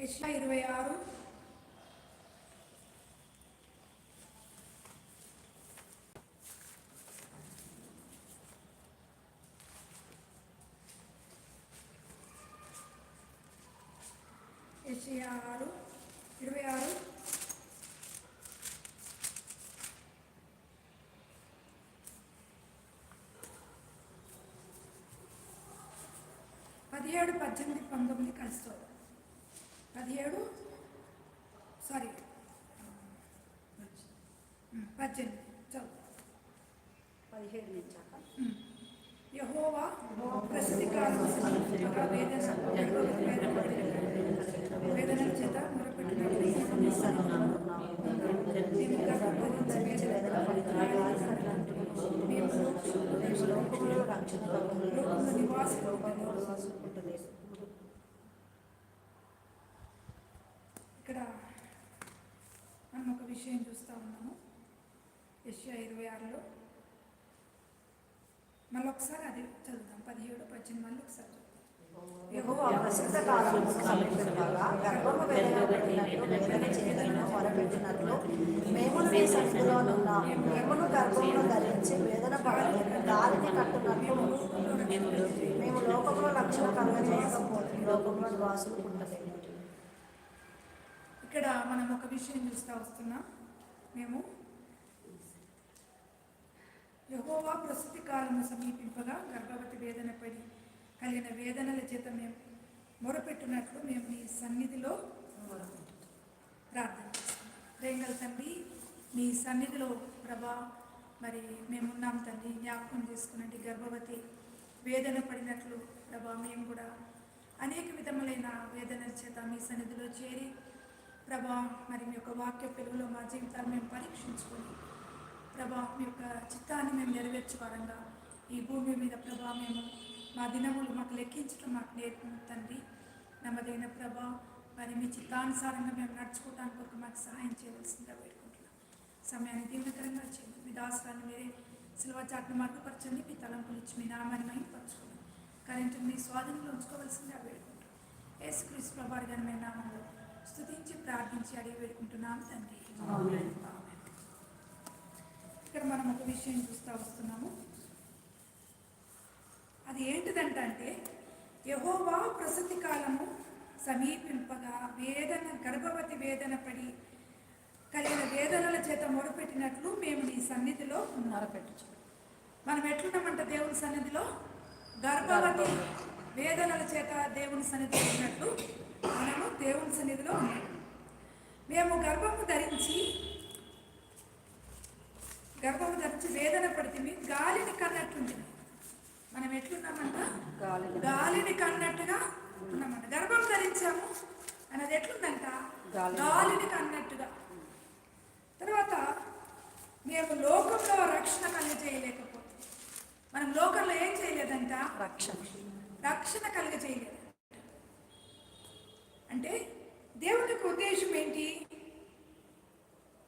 యెషయా ఇరవై ఆరు. యెషయా ఆరు ఇరవై ఆరు. పదిహేడు పద్దెనిమిది పంతొమ్మిది కలుస్తుంది పదిహేడు. సారీ ఉమ్, పద్దెనిమిది. చదువు. పదిహేడు నుంచాక ఉమ్. యెహోవా ప్రసిద్ధి కాలం వేదన చేత మొరపెట్టినట్లు మేము గర్భఫలించి వేదన మేము లోకములో రక్షణ లోకంలో నివాసులు ఉంటుంది ఇక్కడ మనం ఒక విషయం చూస్తూ ఉన్నాము. యశ్యా ఇరవై ఆరులో మళ్ళీ ఒకసారి అది చదువుతాం పదిహేడు పద్దెనిమిది మళ్ళీ ఒకసారి చదువుదాం. యెహోవా ప్రసిద్ధ కాలము సమీపించగా గర్భము వేదన పడినట్లు వేదన చేతను మేమును నీ సన్నిధిలో మేమును గర్భమును ధరించి వేదన పడలేదు దారిని కట్టునట్లు మేము లోకంలో రక్షణ ఇక్కడ మనం ఒక విషయం చూస్తూ వస్తున్నాం. మేము యహోవా ప్రస్తుతి కాలము సమీపింపగా గర్భవతి వేదన పడి కలిగిన వేదనల చేత మేము మొరపెట్టినట్లు మేము నీ సన్నిధిలో ప్రార్థన చేస్తున్నాం. రేంగల్ తండ్రి నీ సన్నిధిలో ప్రభా మరి మేమున్నాం తండ్రి జ్ఞాపకం చేసుకున్నట్టు గర్భవతి వేదన పడినట్లు ప్రభా మేము కూడా అనేక విధములైన వేదనల చేత మీ సన్నిధిలో చేరి ప్రభా మరి మీ యొక్క వాక్య పెరుగులో మా జీవితాన్ని మేము పరీక్షించుకొని ప్రభా మీ యొక్క చిత్తాన్ని మేము నెరవేర్చుకోవడంగా ఈ భూమి మీద ప్రభా మేము మా దినములు మాకు లెక్కించడం మాకు నేర్పిన తండ్రి. నమ్మదైన ప్రభా మరి మీ చిత్తానుసారంగా మేము నడుచుకోవడానికి కొరకు మాకు సహాయం చేయవలసిందిగా వేడుకుంటున్నాం. సమయాన్ని దీవెనకరంగా చేయండి. మీ దాసరాన్ని మీరే సిల్వ చాట్ను మార్గపరచండి. మీ తలంపులు ఇచ్చి మీ నామాన్ని మహిమపరచుకోండి కరెంటుని మీ స్వాధీనంలో ఉంచుకోవలసిందిగా వేడుకుంటున్నాం. యేసుక్రీస్తు ప్రభారి మీ నామంలో స్తుతించి ప్రార్థించి అడిగి వేడుకుంటున్నాం తండ్రి. ఇక్కడ మనం ఒక విషయం చూస్తూ వస్తున్నాము. అది ఏంటిదంట అంటే యహోవా ప్రసతి కాలము సమీపింపగా వేదన గర్భవతి వేదన పడి కలిగిన వేదనల చేత మొరపెట్టినట్లు మేము నీ సన్నిధిలో మొరపెట్టుచు మనం ఎట్లున్నామంట దేవుని సన్నిధిలో? గర్భవతి. వేదనల చేత దేవుని సన్నిధిలో ఉన్నట్లు సన్నిధిలో ఉన్నాం మేము గర్భము ధరించి గర్భము ధరించి వేదన పడితే గాలిని కన్నట్టుంది మనం ఎట్లున్నామంట? గాలిని. కన్నట్టుగా ఉన్నామంట. గర్భం ధరించాము అన్నది ఎట్లుందంట? గాలిని. గాలిని కన్నట్టుగా. తర్వాత మేము లోకంలో రక్షణ కలిగజేయలేకపోతే మనం లోకంలో ఏం చేయలేదంట? రక్షణ. రక్షణ కలిగజేయలేదు అంటే దేవుని యొక్క ఉద్దేశం ఏంటి?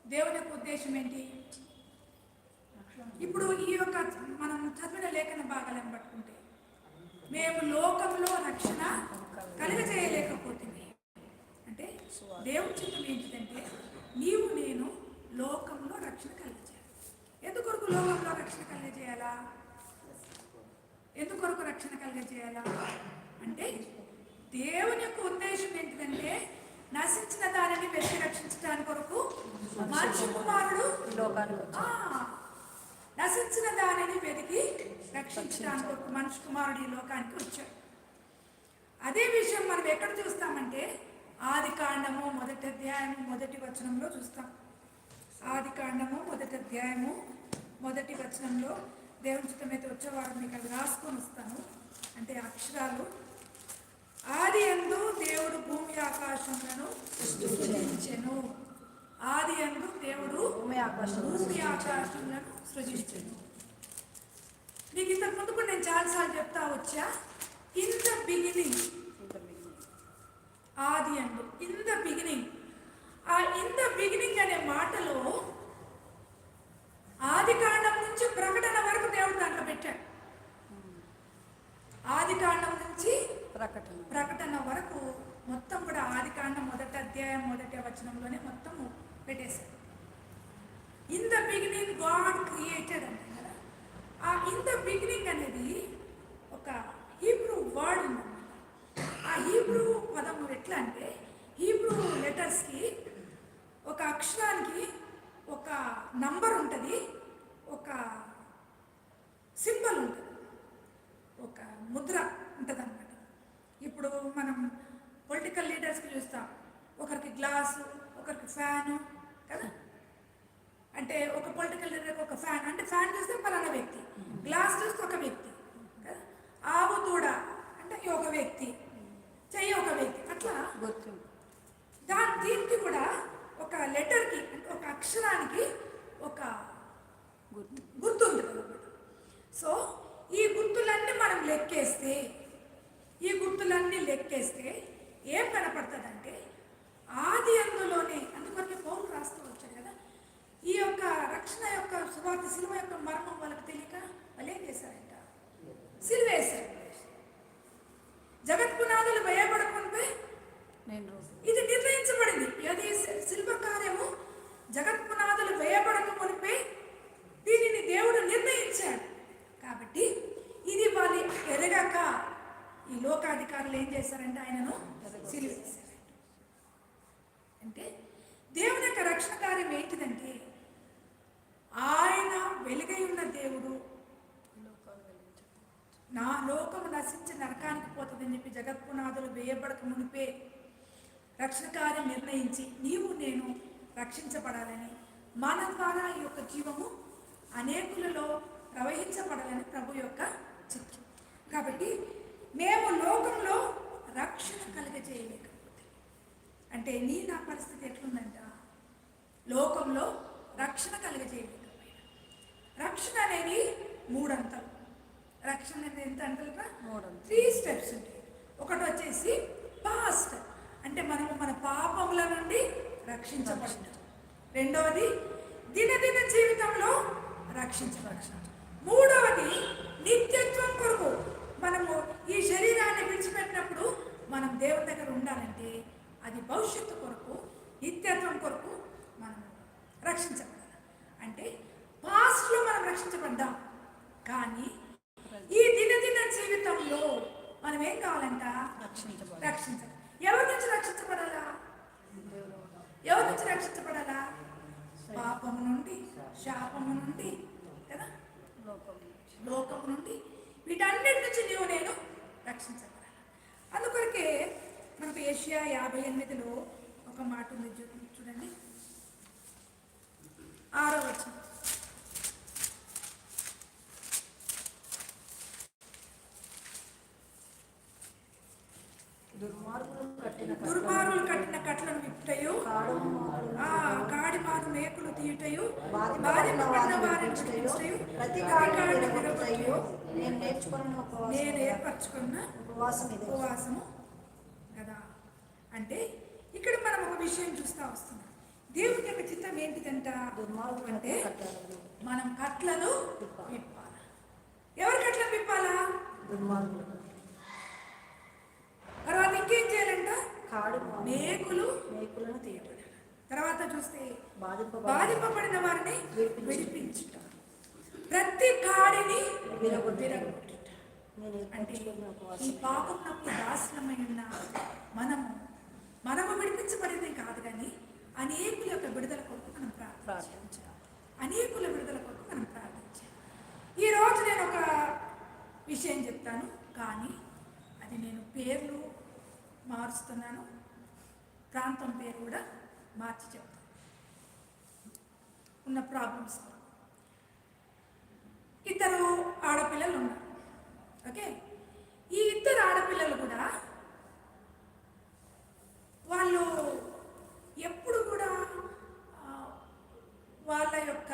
దేవుని యొక్క ఉద్దేశం ఏంటి? ఇప్పుడు ఈ యొక్క మనం చదివిన లేఖన భాగాలను పట్టుకుంటే మేము లోకంలో రక్షణ కలుగజేయలేకపోతుంది అంటే దేవుని చిత్తం ఏంటిదంటే నీవు నేను లోకంలో రక్షణ కలుగజేయాలి ఎందుకొరకు లోకంలో రక్షణ కలుగజేయాలా ఎందుకొరకు రక్షణ కలుగజేయాలా అంటే దేవుని యొక్క ఉద్దేశం ఏంటిదంటే నశించిన దానిని వెతికి రక్షించడానికి కొరకు మనిషి కుమారుడు నశించిన దానిని వెతికి రక్షించడానికి కొరకు మనిషి కుమారుడు ఈ లోకానికి వచ్చాడు. అదే విషయం మనం ఎక్కడ చూస్తామంటే ఆది కాండము మొదటి అధ్యాయము మొదటి వచనంలో చూస్తాం. ఆది కాండము మొదటి అధ్యాయము మొదటి వచనంలో దేవుని చిత్తమైతే వచ్చేవారు మీకు అది రాసుకొని వస్తాను. అంటే అక్షరాలు ఆది ఎందు దేవుడు భూమి ఆకాశములను సృష్టించెను. ఆది ఎందు దేవుడు భూమి ఆకాశం భూమి ఆకాశములను సృజించెను. నీకు ఇంతకు ముందు కూడా నేను చాలాసార్లు చెప్తా వచ్చా? ఇన్ ద బిగినింగ్ ఆది అందు. ఇన్ ద బిగినింగ్ ఆ ఇన్ ద బిగినింగ్ అనే మాటలో ఆది కాండం నుంచి ప్రకటన వరకు దేవుడు దాంట్లో పెట్టాడు. ఆది కాండం నుంచి ప్రకటన. ప్రకటన వరకు మొత్తం కూడా ఆదికాండ మొదటి అధ్యాయం మొదటి వచనంలోనే మొత్తం పెట్టేశారు. In the beginning God created అంటే కదా? ఆ ఇన్ ద బిగినింగ్ అనేది ఒక హీబ్రూ వర్డ్ ఉందన్నమాట ఆ హీబ్రూ పదము ఎట్లా అంటే హీబ్రూ లెటర్స్కి ఒక అక్షరానికి ఒక నంబర్ ఉంటుంది ఒక సింబల్ ఉంటుంది ఒక ముద్ర ఉంటుంది అనమాట ఇప్పుడు మనం పొలిటికల్ లీడర్స్కి చూస్తాం ఒకరికి గ్లాసు ఒకరికి ఫ్యాను కదా? అంటే ఒక పొలిటికల్ లీడర్కి ఒక ఫ్యాన్. అంటే ఫ్యాన్ చూస్తే పలానా వ్యక్తి. గ్లాస్ చూస్తే ఒక వ్యక్తి కదా ఆవు దూడ అంటే ఈ ఒక వ్యక్తి చెయ్యి ఒక వ్యక్తి అట్లా గుర్తింపు దాని దీనికి కూడా ఒక లెటర్కి అంటే ఒక అక్షరానికి ఒక గుర్తు గుర్తు ఉంది అన్నమాట సో ఈ గుర్తులన్నీ మనం లెక్కేస్తే ఈ గుర్తులన్నీ లెక్కేస్తే ఏం కనపడుతుందంటే ఆది అందులోనే అందుకొరకే పౌరులు రాస్తూ వచ్చారు కదా ఈ యొక్క రక్షణ యొక్క సువార్త సినిమా యొక్క మర్మం వాళ్ళకి తెలియక వాళ్ళు ఏం చేశారంట? సిలువ వేశారు జగత్ పునాదులు వేయబడకుంటే నేను ఇది నిర్ణయించబడింది అది శిల్ప కార్యము జగత్ పునాదులు వేయబడక మునిపే దీనిని దేవుడు నిర్ణయించాడు కాబట్టి ఇది వాళ్ళు ఎరగక ఈ లోకాధికారులు ఏం చేశారంటే ఆయనను సిలివేశారు అంటే దేవుని యొక్క రక్షణ కార్యం ఏంటిదంటే ఆయన వెలుగై ఉన్న దేవుడు నా లోకము నశించి నరకానికి పోతుందని చెప్పి జగత్పునాదులు వేయబడక మునిపే రక్షణ కార్యం నిర్ణయించి నీవు నేను రక్షించబడాలని మన ద్వారా ఈ యొక్క జీవము అనేకులలో ప్రవహించబడాలని ప్రభు యొక్క చిత్తం కాబట్టి మేము లోకంలో రక్షణ కలుగజేయలేకపోతే అంటే నీ నా పరిస్థితి ఎట్లుందంట? లోకంలో రక్షణ కలుగజేయలేకపోయినా. రక్షణ అనేది మూడంతలు. రక్షణ అనేది ఎంత అంటారా. త్రీ స్టెప్స్ ఉంటాయి. ఒకటి వచ్చేసి పాస్ట్. అంటే మనము మన పాపముల నుండి రక్షించబడటం రెండవది దినదిన జీవితంలో రక్షించబడటం మూడవది నిత్యత్వం కొరకు మనము ఈ శరీరాన్ని విడిచిపెట్టినప్పుడు మనం దేవుని దగ్గర ఉండాలంటే అది భవిష్యత్తు కొరకు నిత్యత్వం కొరకు మనం రక్షించబడాలి. అంటే పాస్ట్లో మనం రక్షించబడ్డాం. కానీ ఈ దినదిన జీవితంలో మనం ఏం కావాలంట? రక్షించబడాలి. రక్షించాలి ఎవరి నుంచి రక్షించబడాలా? ఎవరి నుంచి రక్షించబడాలా? పాపము నుండి శాపము నుండి కదా? లోకం లోకము నుండి. వీటన్నిటి నుంచి నీవు నేను రక్షించబడాలి? అందుకొరకే మనకు ఏషియా యాభై ఎనిమిదిలో ఒక మాట ఉంది. చూడండి. ఆరో వచనం. దుర్మార్గులు కట్టిన కట్లను విప్పుటయు కాడి మారు మేకులు తీయుటయు వారిని ప్రతి కాడిని నేను నేర్చుకున్న నేను ఏర్పరచుకున్న ఉపవాసం ఉపవాసము కదా. అంటే ఇక్కడ మనం ఒక విషయం చూస్తా వస్తున్నాం. దేవుని యొక్క చిత్తం ఏంటిదంట? దుర్మార్గులు అంటే మనం కట్లను విప్పాలి? ఎవరి కట్లను విప్పాలా? దుర్మార్గులు తర్వాత ఇంకేం చేయాలంట? కాడు మేకులు. మేకులను తీయబడాలి తర్వాత చూస్తే బాధింపబడి బాధింపబడిన వారిని విడిపించుట. ప్రతి కాడిని విరగొట్టుట. అంటే ఈ దాసనమై ఉన్న మనము మనము విడిపించబడింది కాదు కానీ అనేకుల యొక్క విడుదల కొరకు మనం ప్రార్థించాలి. అనేకుల విడుదల కొరకు మనం ప్రార్థించాలి. ఈ రోజు నేను ఒక విషయం చెప్తాను. కానీ అది నేను పేర్లు మారుస్తున్నాను. ప్రాంతం పేరు కూడా మార్చి చెప్తాను ఉన్న ప్రాబ్లమ్స్ ఇద్దరు ఆడపిల్లలు ఉన్నారు. ఓకే? ఈ ఇద్దరు ఆడపిల్లలు కూడా వాళ్ళు ఎప్పుడు కూడా వాళ్ళ యొక్క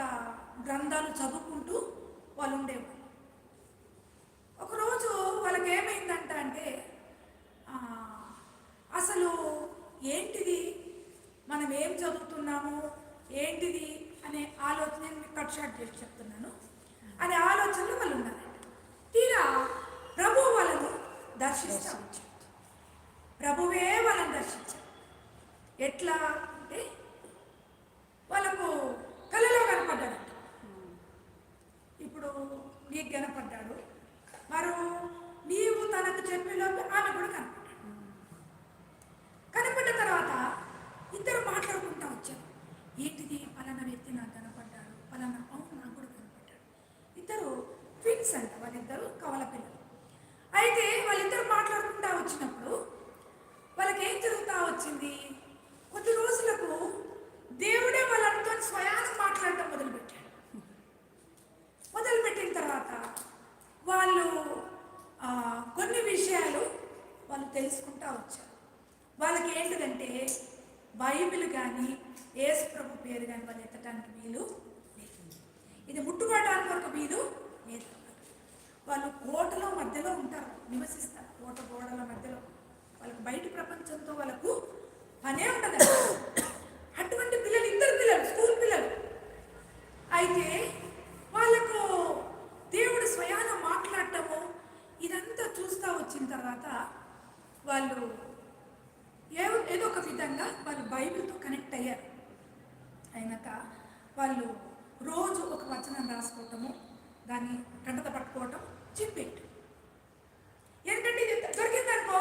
గ్రంథాలు చదువుకుంటూ వాళ్ళు ఉండేవారు. ఒకరోజు వాళ్ళకి ఏమైందంట అంటే అసలు ఏంటిది? మనం ఏం చదువుతున్నాము? ఏంటిది? అనే ఆలోచన నేను మీకు కట్ షాట్ చేసి చెప్తున్నాను. అనే ఆలోచనలో వాళ్ళు ఉన్నారంట తీరా ప్రభు వాళ్ళను దర్శిస్తూ ప్రభువే వాళ్ళని దర్శించారు. ఎట్లా అంటే వాళ్ళకు కళలో కనపడ్డాడు ఇప్పుడు నీకు కనపడ్డాడు. మరో నీవు తనకు చెప్పేలోపు ఆమె కూడా కనపడ్డాడు. కనపడ్డ తర్వాత ఇద్దరు మాట్లాడుకుంటా వచ్చారు. ఏంటిది? పలానా వ్యక్తి నాకు కనపడ్డాడు. పలానా అవును నాకు కూడా కనపడ్డాడు. ఇద్దరు ట్విన్స్ అంట వాళ్ళిద్దరు కవల పిల్లలు. అయితే వాళ్ళిద్దరు మాట్లాడుకుంటా వచ్చినప్పుడు వాళ్ళకి ఏం జరుగుతూ వచ్చింది? కొద్ది రోజులకు దేవుడే వాళ్ళతో స్వయాన్ని మాట్లాడటం మొదలుపెట్టాడు. మొదలుపెట్టిన తర్వాత వాళ్ళు కొన్ని విషయాలు వాళ్ళు తెలుసుకుంటా వచ్చారు. వాళ్ళకి ఏంటిదంటే బైబిల్ కానీ ఏసు ప్రభు పేరు కానీ వాళ్ళు ఎత్తడానికి వీలు లేదు ఇది ముట్టుకోవడానికి ఒక వీలు లేదు. వాళ్ళు కోటలో మధ్యలో ఉంటారు నివసిస్తారు కోట గోడల మధ్యలో. వాళ్ళకి బయట ప్రపంచంతో వాళ్ళకు పనే ఉండదు అటువంటి పిల్లలు ఇద్దరు పిల్లలు స్కూల్ పిల్లలు. అయితే వాళ్ళకు దేవుడు స్వయాన మాట్లాడటము ఇదంతా చూస్తూ వచ్చిన తర్వాత వాళ్ళు ఏ ఏదో ఒక విధంగా వాళ్ళు బైబిల్తో కనెక్ట్ అయ్యారు. అయినాక వాళ్ళు రోజు ఒక వచనం రాసుకోవటము దాన్ని కంటత పట్టుకోవటం చింపేయటం ఎందుకంటే ఇది దొరికిందనుకో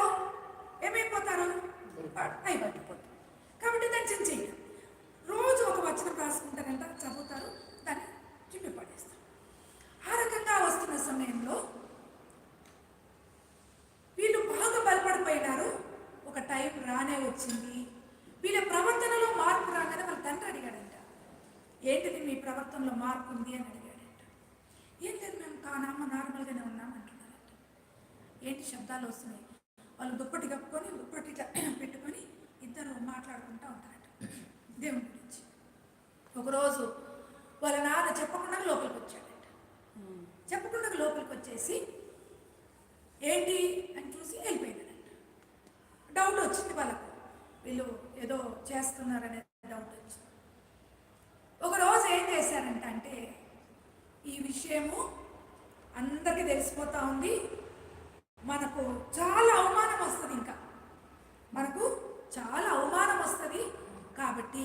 ఏమైపోతారు? అయిపోతారు కాబట్టి దాన్ని చించేయడం రోజు ఒక వచనం రాసుకుంటారంట చదువుతారు దాన్ని చింపి పడేస్తారు ఆ రకంగా వస్తున్న సమయంలో వీళ్ళు బాగా బలపడిపోయినారు ఒక టైం రానే వచ్చింది వీళ్ళ ప్రవర్తనలో మార్పు రాగానే వాళ్ళ తండ్రి అడిగాడంట ఏంటిది మీ ప్రవర్తనలో మార్పు ఉంది అని అడిగాడంట ఏం లేదు మేము కానామ నార్మల్గానే ఉన్నాం అంటున్నారంట ఏంటి శబ్దాలు వస్తున్నాయి. వాళ్ళు దుప్పటి కప్పుకొని దుప్పటి పెట్టుకొని ఇద్దరు మాట్లాడుకుంటూ ఉంటారట. దేవుని గురించి. ఒకరోజు వాళ్ళ నాన్న చెప్పకుండా లోపలికి వచ్చాడంట. చెప్పకుండా లోపలికి వచ్చేసి ఏంటి అని చూసి వెళ్ళిపోయినాడంట. డౌట్ వచ్చింది వాళ్ళకు. వీళ్ళు ఏదో చేస్తున్నారనే డౌట్ వచ్చింది. ఒక రోజు ఏం చేశారంట అంటే ఈ విషయము అందరికీ తెలిసిపోతా ఉంది. మనకు చాలా అవమానం వస్తుంది ఇంకా. మనకు చాలా అవమానం వస్తుంది కాబట్టి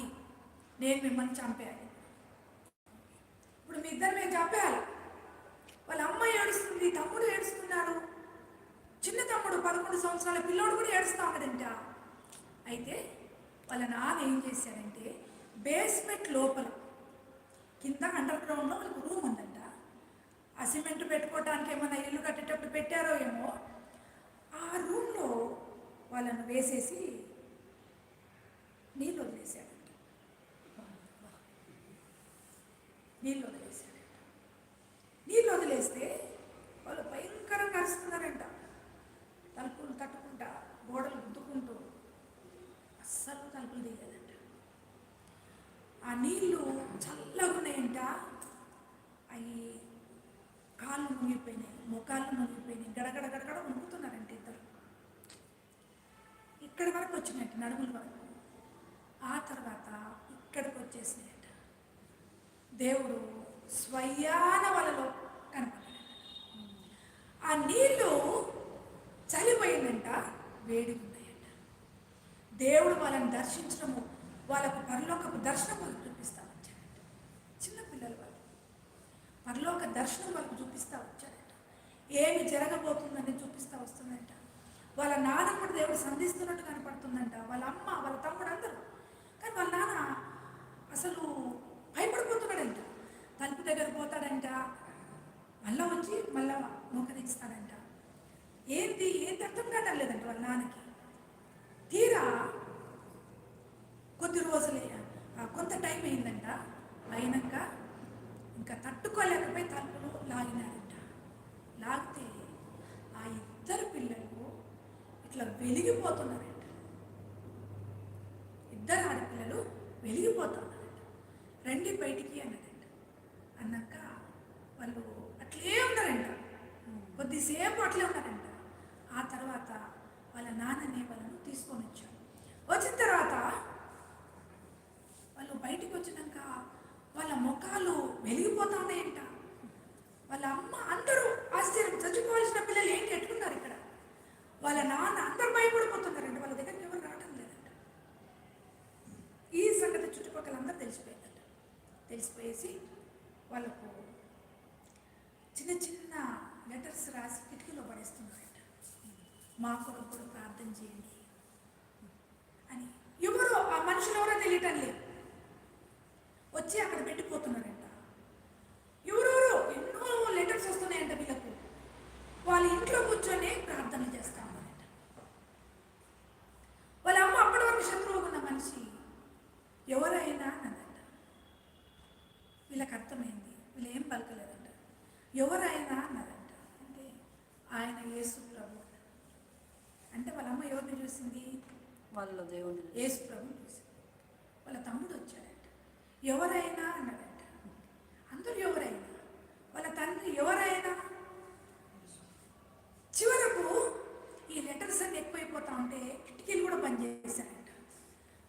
నేను మిమ్మల్ని చంపేయాలి. ఇప్పుడు మీ ఇద్దరు మేము చంపేయాలి. వాళ్ళ అమ్మ ఏడుస్తుంది తమ్ముడు ఏడుస్తున్నాడు. చిన్న తమ్ముడు పదకొండు సంవత్సరాల పిల్లోడు కూడా ఏడుస్తా ఉన్నాడంట. అయితే వాళ్ళ నాన్న ఏం చేశాడంటే బేస్మెంట్ లోపల కింద అండర్ గ్రౌండ్లో వాళ్ళకి రూమ్ ఉందంట. ఆ సిమెంట్ పెట్టుకోవడానికి ఏమైనా ఇల్లు కట్టేటప్పుడు పెట్టారో ఏమో ఆ రూమ్లో వాళ్ళను వేసేసి నీళ్ళు వదిలేశాడంట నీళ్ళు వదిలేశాడంట నీళ్ళు వదిలేస్తే వాళ్ళు భయంకరంగా అరుస్తున్నారంట తలుపులు తట్టుకుంటా గోడలు గుద్దుకుంటూ అస్సలు తలుపులు తీయలేదంట ఆ నీళ్ళు చల్లగా ఉన్నాయంట అవి కాళ్ళు మునిగిపోయినాయి ముఖాలు మునిగిపోయినాయి గడగడ గడగడ మునుగుతున్నారంట ఇద్దరు. ఇక్కడ వరకు వచ్చినట్టు నడుముల వరకు. ఆ తర్వాత ఇక్కడికి వచ్చేసినట్ట. దేవుడు స్వయాన వలలో కనపడ్డాడు. ఆ నీళ్ళు చలిపోయిందంట వేడి ఉన్నాయంట దేవుడు వాళ్ళని దర్శించడము వాళ్ళకు పరలోకపు దర్శనం వాళ్ళకు చూపిస్తా వచ్చాడంట. చిన్నపిల్లలు వాళ్ళు. పరలోక దర్శనం వాళ్ళకు చూపిస్తా వచ్చాడు ఏమి జరగబోతుందని చూపిస్తా వస్తుందంట. వాళ్ళ నాన్న కూడా దేవుడు సంధిస్తున్నట్టు కనపడుతుందంట. వాళ్ళ అమ్మ వాళ్ళ తమ్ముడు అందరూ. కానీ వాళ్ళ నాన్న అసలు భయపడిపోతున్నాడంట. తలుపు దగ్గర పోతాడంట. మళ్ళా వచ్చి మళ్ళా మోకరిస్తాడంట ఏంటి? ఏంటి? అర్థం కావడం లేదంట వాళ్ళ నాన్నకి. తీరా కొద్ది రోజులే కొంత టైం అయిందంట. అయినాక ఇంకా తట్టుకోలేకపోయి తలుపులు లాగినాడంట లాగితే ఆ ఇద్దరు పిల్లలు ఇట్లా వెలిగిపోతున్నారంట. ఇద్దరు ఆడపిల్లలు వెలిగిపోతున్నారంట. రండి బయటికి అన్నదంట. అన్నాక వాళ్ళు అట్లే ఉన్నారంట. కొద్దిసేపు అట్లే ఉన్నారంట. ఆ తర్వాత వాళ్ళ నాన్ననే వాళ్ళను తీసుకొని వచ్చారు. వచ్చిన తర్వాత వాళ్ళు బయటికి వచ్చినాక వాళ్ళ ముఖాలు వెలిగిపోతా ఉన్నాయంట వాళ్ళ అమ్మ అందరూ ఆశ్చర్యం. చచ్చిపోవాల్సిన పిల్లలు ఏం కట్టుకున్నారు ఇక్కడ? వాళ్ళ నాన్న అందరూ భయపడిపోతున్నారండి వాళ్ళ దగ్గరికి ఎవరు రావటం లేదంట. ఈ సంగతి చుట్టుపక్కల అందరూ తెలిసిపోయిందంట. తెలిసిపోయేసి వాళ్ళకు చిన్న చిన్న లెటర్స్ రాసి కిటికీలో పడేస్తున్నారంట. మా కొడుకు కూడా ప్రార్థన చేయండి అని. ఎవరో ఆ మనుషులు ఎవరో తెలియటం లేదు. వచ్చి అక్కడ పెట్టిపోతున్నారండి వాళ్ళ దేవుడు యేసు ప్రభు వాళ్ళ తమ్ముడు వచ్చాడంట. ఎవరైనా అన్నాడంట. అందరూ ఎవరైనా? వాళ్ళ తండ్రి ఎవరైనా? చివరకు ఈ లెటర్స్ అన్ని ఎక్కువైపోతా ఉంటే కిటికీలు కూడా బంద్ చేశారంట.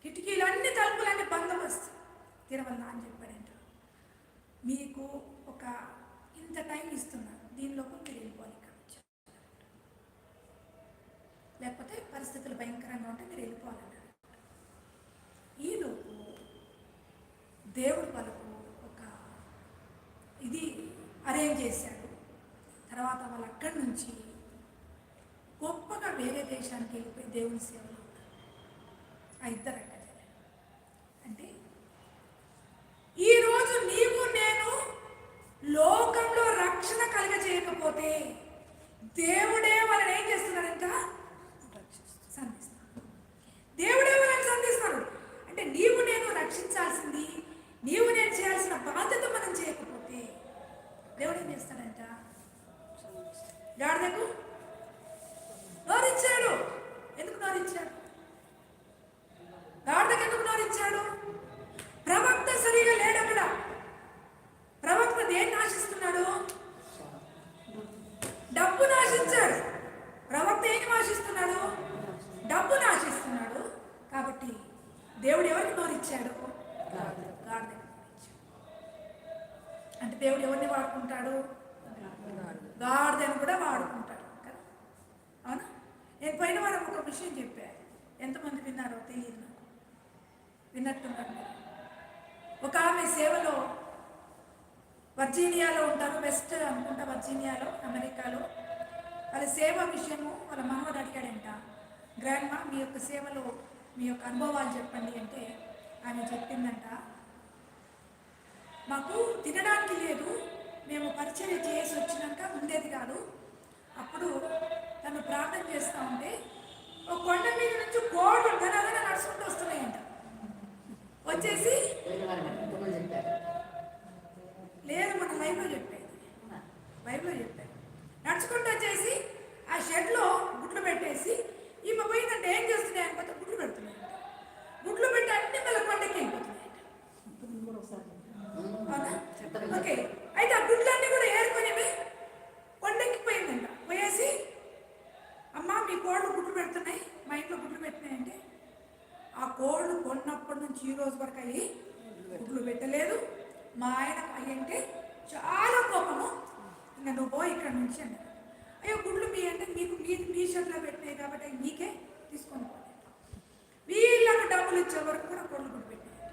కిటికీలు అన్ని తలుపులన్నీ బందోబస్తు తిరవల్లా అని చెప్పాడంట. మీకు ఒక ఇంత టైం ఇస్తున్నాను దీనిలోపు మీరు వెళ్ళిపోవాలి ఇక్కడ నుంచి లేకపోతే పరిస్థితులు భయంకరంగా ఉంటే మీరు వెళ్ళిపోవాలన్నారు. ఈలోపు దేవుడు వాళ్ళకు ఒక ఇది అరేంజ్ చేశాడు. తర్వాత వాళ్ళు అక్కడి నుంచి గొప్పగా వేరే దేశానికి వెళ్ళిపోయి దేవుని సేవలు ఉన్నారు. ఆ ఇద్దరు ਯਾਰ ਦੇਖੋ వాళ్ళ సేవ విషయము వాళ్ళ మనవడు అడిగాడంట గ్రాండ్ మా మీ యొక్క సేవలో మీ యొక్క అనుభవాలు చెప్పండి అంటే ఆమె చెప్పిందంట. మాకు తినడానికి లేదు మేము పరిచయం చేసి వచ్చినాక ఉండేది కాదు. అప్పుడు తను ప్రార్థన చేస్తూ ఉంటే ఒక కొండ మీద నుంచి కోళ్ళు ధనధన నడుచుకుంటూ వస్తున్నాయంట. వచ్చేసి లేదు మన లైవ్లో చెప్పేది లైవ్లో చెప్పారు. నడుచుకుంటూ వచ్చేసి ఆ షెడ్లో గుడ్లు పెట్టేసి ఈమె పోయిందంటే ఏం చేస్తున్నాయి అనుకుంటే గుడ్లు పెడుతున్నాయంట గుడ్లు పెట్టి అన్ని మళ్ళీ కొండకి ఓకే. అయితే ఆ గుడ్లన్నీ కూడా ఏరుకొని కొండకి పోయిందంట. పోయేసి అమ్మా మీ కోళ్ళు గుడ్లు పెడుతున్నాయి. మా ఇంట్లో గుడ్లు పెట్టినాయి అంటే. ఆ కోళ్ళు కొన్నప్పటి నుంచి ఈ రోజు వరకు అయ్యి గుడ్లు పెట్టలేదు. మా ఆయన అయ్యంటే చాలా కోపము. ఇంకా నువ్వు పోయి ఇక్కడ నుంచి అన్నాడు అయ్యో గుడ్లు మీ అంటే మీకు మీ మీ షర్ట్లో పెట్టినాయి కాబట్టి అవి మీకే తీసుకొని పోలేదు డబ్బులు ఇచ్చే వరకు కూడా కోళ్ళు కూడా పెట్టినాయి.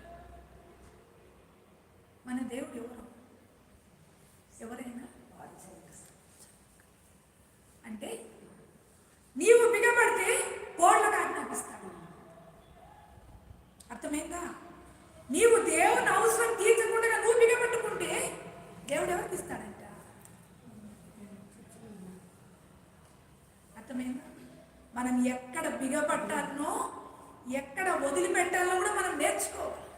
మన దేవుడు ఎవరు? ఎవరైనా? అంటే నీవు బిగపడితే మనం ఎక్కడ బిగపట్టాలనో ఎక్కడ వదిలిపెట్టాలో కూడా మనం నేర్చుకోవాలి.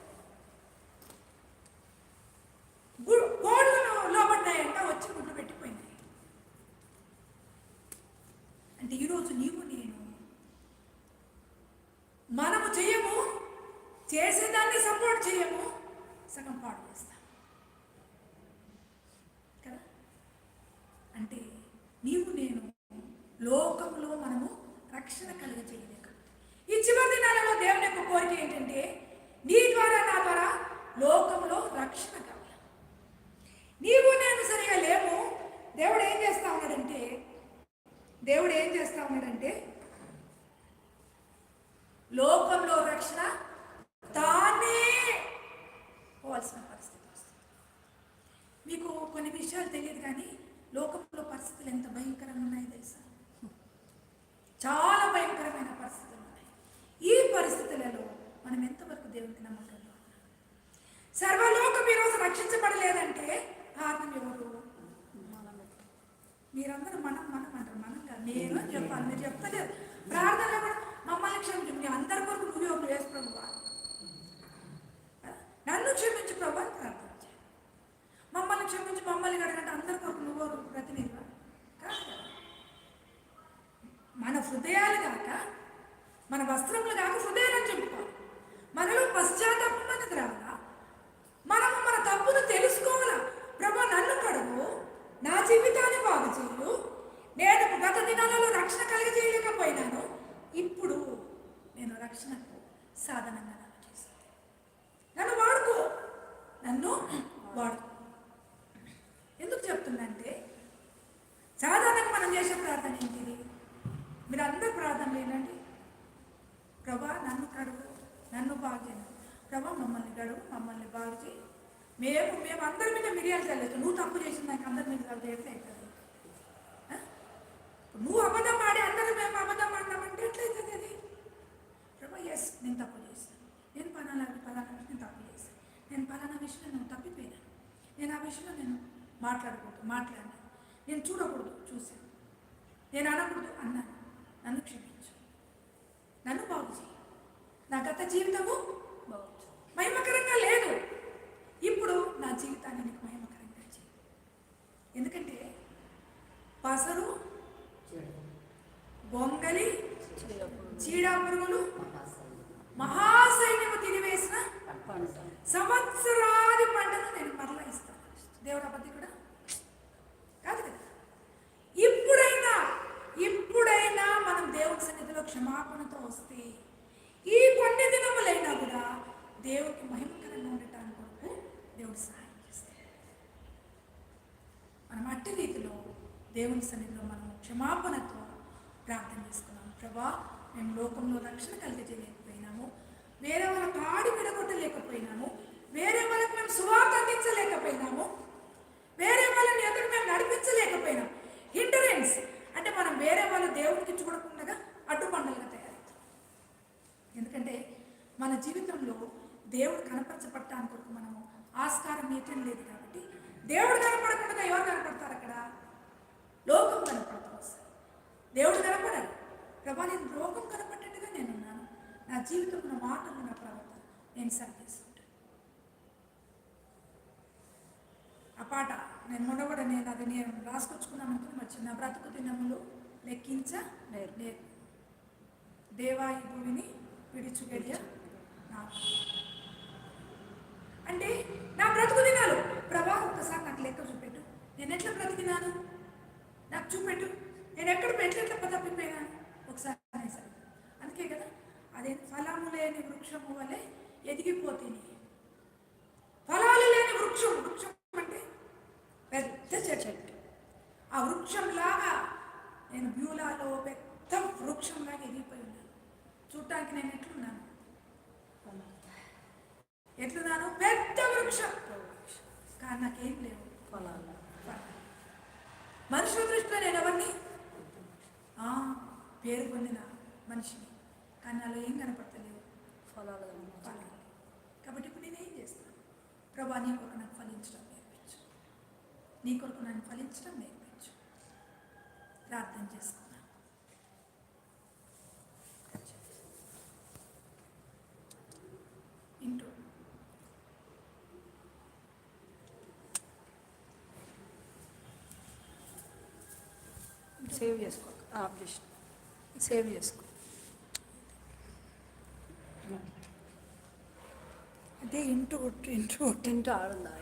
పలానా నేను తప్పు చేశాను నేను పలానా విషయంలో నేను తప్పిపోయినాను నేను ఆ విషయంలో నేను మాట్లాడకూడదు మాట్లాడినాను నేను చూడకూడదు చూశాను. నేను అనకూడదు అన్నాను. నన్ను క్షమించు. నన్ను బాగు చేయి నా గత జీవితము బాగుంది. మహిమకరంగా లేదు. ఇప్పుడు నా జీవితాన్ని నీకు మహిమకరంగా చేయి ఎందుకంటే పసరు గొంగలి చీడా పురుగులు మహాసైన్యము తినివేసిన సంవత్సరాది పంటను నేను మరలా ఇస్తాను. దేవుడు అబద్ధి కూడా కాదు కదా? ఇప్పుడైనా ఇప్పుడైనా మనం దేవుడి సన్నిధిలో క్షమాపణతో వస్తే ఈ కొన్ని దినములైనా కూడా దేవుడికి మహిమకరంగా ఉండటానికి కొరకు దేవుడు సహాయం చేస్తాడు. మనం అట్టి రీతిలో దేవుని సన్నిధిలో మనం క్షమాపణతో ప్రార్థన చేసుకున్నాం ప్రభా మేము లోకంలో రక్షణ కలిగజేయలేకపోయినాము వేరే వాళ్ళ కాడి విడగొట్టలేకపోయినాము. వేరే వాళ్ళకి మేము సువార్త అందించలేకపోయినాము. వేరే వాళ్ళని ఎదురు మేము నడిపించలేకపోయినాం. హిండరెన్స్ అంటే మనం వేరే వాళ్ళ దేవుడికి చూడకుండా అడ్డుపండలుగా తయారవుతాం. ఎందుకంటే మన జీవితంలో దేవుడు కనపరచబడటానికి కొరకు మనము ఆస్కారం నీతం లేదు కాబట్టి దేవుడు కనపడకుండా ఎవరు కనపడతారు అక్కడ? లోకం కనపడతాం. దేవుడు కనపడాలి. ప్రభా నేను లోకం కనపడ్డట్టుగా నేను నా జీవితం నా మాటలు నా ప్రవర్తన నేను సరిచేస్తుంటాను ఆ పాట నేను మొన్న నేను అది నేను రాసుకొచ్చుకున్నాను అనుకుని వచ్చి నా బ్రతుకు దినములు లెక్కించ లేదు. దేవా ఈ భూమిని విడిచు నాకు అంటే నా బ్రతుకు దినాలు ప్రభా ఒక్కసారి నాకు లెక్క చూపెట్టు. నేను ఎట్లా బ్రతికినాను? నాకు చూపెట్టు. నేను ఎక్కడ పెట్టి తప్ప తప్పిపోయినాను ఒకసారి అనేసారి అందుకే కదా అదే ఫలము లేని వృక్షము వలె ఎదిగిపోతుంది ఫలాలు లేని వృక్షం వృక్షం అంటే పెద్ద చెట్టు. ఆ వృక్షంలాగా నేను బ్యూలాలో పెద్ద వృక్షంలాగా ఎదిగిపోయి ఉన్నాను. చూడటానికి నేను ఎట్లున్నాను? ఎట్లున్నాను? పెద్ద వృక్షం. కానీ నాకేం లేవు. ఫలాలు. మనుషుల దృష్టిలో నేను ఎవరిని? ఆ, పేరు పొందిన మనిషిని. కానీ నాలో ఏం కనపడతలేవు ఫలాలు ఫలాలు కాబట్టి ఇప్పుడు నేను ఏం చేస్తాను? ప్రభా నీ కొరకు నాకు ఫలించడం నేర్పించు. నీ కొరకు నన్ను ఫలించడం నేర్పించు. ప్రార్థన చేసుకున్నాను ఇంటూ. సేవ్ చేసుకో. ఆఫ్ సేవ్ చేసుకో. అదే ఇంటూ ఇంటూ ఇంటూ ఆడుందా?